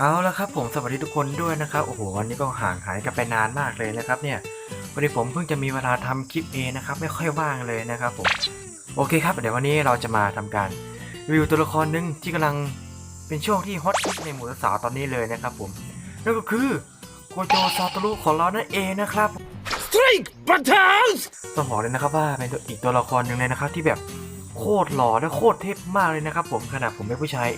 เอาละครับผมสวัสดีทุกคนด้วยนะครับโอ้โหวันนี้ก็ห่างหายกันไปนานมากเลยนะครับเนี่ยวันนี้ผมเพิ่งจะมีเวลาทำคลิปเองนะครับไม่ค่อยว่างเลยนะครับผมโอเคครับเดี๋ยววันนี้เราจะมาทำการรีวิวตัวละครหนึ่งที่กำลังเป็นช่วงที่ฮอตฮิตในหมู่สาวๆตอนนี้เลยนะครับผมนั่นก็คือโกโจซาโตรุของเรานั่นเองนะครับ Strike Battles! ต้องบอกเลยนะครับว่าเป็นตัวอีกตัวละครหนึ่งเลยนะครับที่แบบโคตรหล่อและโคตรเทพมากเลยนะครับผมขนาดผมเป็นผู้ชาย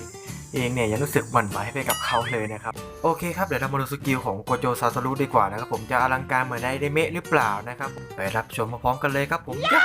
เองเนี่ยยังรู้สึกหวั่นไหวไปกับเขาเลยนะครับ โอเคครับ เดี๋ยวเรามาดูสกิลของโกโจซาซารุดีกว่านะครับผมจะอลังการเหมือนในไดเมะหรือเปล่านะครับ ไปรับชมพร้อมกันเลยครับผมยั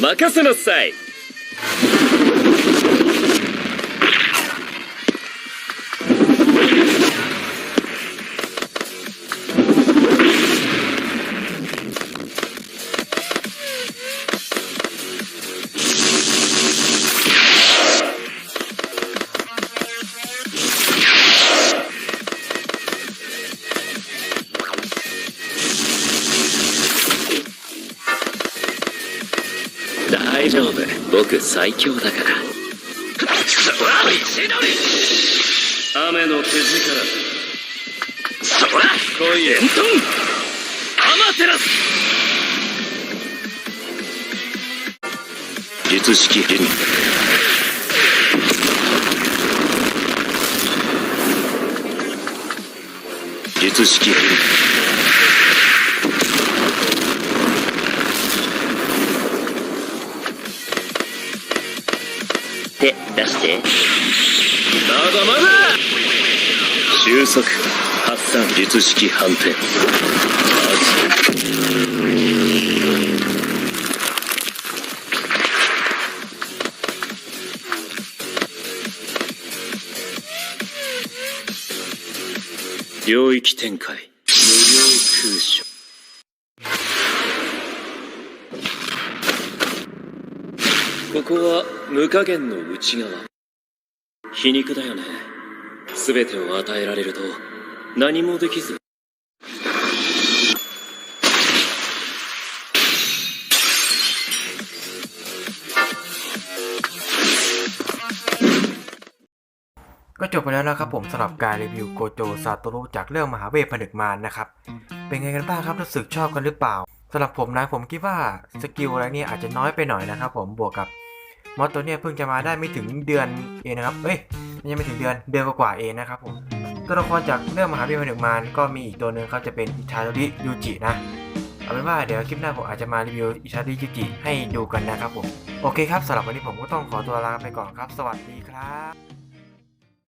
任せなさい。大丈夫。僕最強だから。雨の手力そら来いエントンアマテラス術式変。術式変手出して。まだまだ収束発散術式反転領域展開ここは無加減の内側皮肉だよね全てを与えられると何もできずก็จบไปแล้วนะครับผมสำหรับการรีวิวโกโจซาโตรุจากเรื่องมหาเวทผนึกมารนะครับ เป็นไงกันบ้างครับรู้สึกชอบกันหรือเปล่าสำหรับผมนะผมคิดว่าสกิลอะไรเนี่ยอาจจะน้อยไปหน่อยนะครับผมบวกกับ มอสตัวเนี้ยเพิ่งจะมาได้ไม่ถึงเดือนเองนะครับเอ้ยยังไม่ถึงเดือนเดือนกว่าๆเองนะครับผมตัวละครจากเรื่องมหาเวทผนึกมารก็มีอีกตัวหนึ่งครับจะเป็นอิชาโดริยูจินะเอาเป็นว่าเดี๋ยวคลิปหน้าผมอาจจะมารีวิวอิชาโดริยูจิให้ดูกันนะครับผมโอเคครับสำหรับวันนี้ผมก็ต้องขอตัวลาไปก่อนครับ สวัสดีครับ